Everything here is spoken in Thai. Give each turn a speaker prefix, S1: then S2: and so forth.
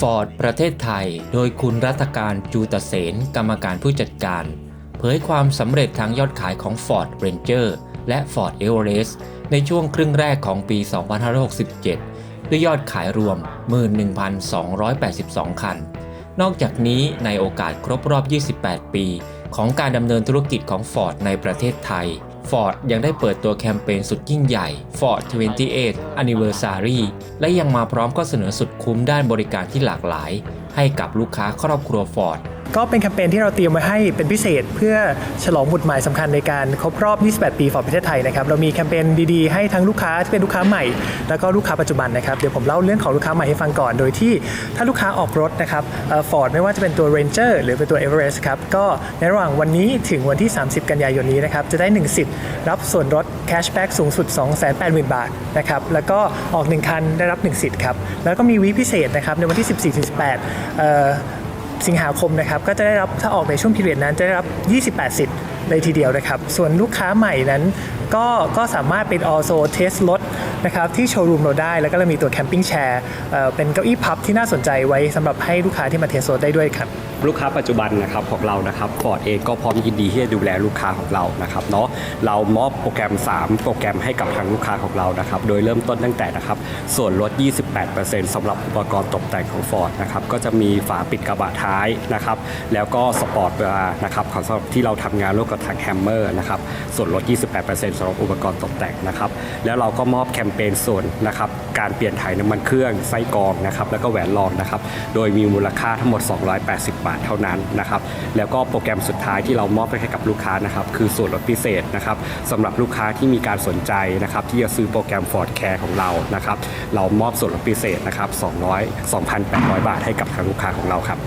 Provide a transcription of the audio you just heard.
S1: ฟอร์ดประเทศไทย โดยคุณรัตการจูตเสนกรรมการผู้จัดการ เผยความสำเร็จทางยอดขายของ Ford Ranger และ Ford Everest ในช่วงครึ่งแรกของปี 2567 ด้วยยอดขายรวม 11,282 คัน นอกจากนี้ในโอกาสครบรอบ 28 ปี ของการดำเนินธุรกิจของ Ford ในประเทศไทย Ford ยังได้เปิดตัวแคมเปญสุดยิ่งใหญ่ Ford 28 Anniversary และยังมาพร้อมข้อเสนอสุดคุ้มด้านบริการที่หลากหลาย ให้กับลูกค้าครอบครัว Ford
S2: ก็เป็นแคมเปญที่เราเตรียมไว้ให้เป็นพิเศษ เพื่อฉลองบุตรหมายสำคัญในการครบรอบ 28 ปีฟอร์ดประเทศไทยนะครับเรามีแคมเปญดีๆให้ทั้งลูกค้าที่เป็นลูกค้าใหม่ แล้วก็ลูกค้าปัจจุบันนะครับเดี๋ยวผมเล่าเรื่องของลูกค้าใหม่ให้ฟังก่อน โดยที่ถ้าลูกค้าออกรถนะครับฟอร์ดไม่ว่าจะเป็นตัว Ranger หรือเป็นตัว Everest ครับก็ในระหว่างวันนี้ถึงวันที่ 30 กันยายนนี้นะครับจะได้ 1 สิทธิ์รับส่วนลด cashback สูงสุด 280,000 บาทนะครับแล้วก็ออก 1 คันได้รับ 1 สิทธิ์ครับแล้วก็มีวีพิเศษนะครับในวันที่ 14-18เอ่อ สิงหาคมนะครับก็จะได้รับถ้าออกในช่วงพิเรียดนั้นจะได้รับ 28 สิทธิ์เลยทีเดียวนะครับ ส่วนลูกค้าใหม่นั้น ก็ก็สามารถเป็น also test รถ นะครับที่โชว์รูมเราได้ แล้วก็เรามีตัวแคมปิ้งแชร์เป็นเก้าอี้พับที่น่าสนใจไว้สำหรับให้ลูกค้าที่มาเทสรถได้ด้วยครับ
S3: ลูกค้าปัจจุบันนะครับของเรานะครับฟอร์ดเองก็พร้อมยินดีที่จะดูแลลูกค้าของเรานะครับเนาะเรามอบโปรแกรม 3 โปรแกรมให้กับทางลูกค้าของเรานะครับโดยเริ่มต้นตั้งแต่นะครับส่วนลด 28%สำหรับอุปกรณ์ตกแต่งของ Ford นะครับก็จะมีฝาปิดกระบะท้ายนะครับแล้วก็สปอร์ตบาร์นะครับของสำหรับที่เราทำงานร่วมกับทางแฮมเมอร์นะครับส่วนลด 28%สำหรับอุปกรณ์ตกแต่งนะครับแล้วเราก็มอบแคมเปญส่วนนะครับการเปลี่ยนถ่ายน้ำมันเครื่องไส้กรองนะครับแล้วก็แหวนรองนะครับโดยมีมูลค่าทั้งหมด 280 บาทเท่านั้นนะครับแล้วก็โปรแกรมสุดท้ายที่เรามอบไปให้กับลูกค้านะครับคือส่วนลดพิเศษนะครับสำหรับลูกค้าที่มีการสนใจนะครับที่จะซื้อโปรแกรม Ford Care ของเรานะครับเรามอบส่วนลดพิเศษนะครับ200 2,800 บาทให้กับทางลูกค้าของเราครับ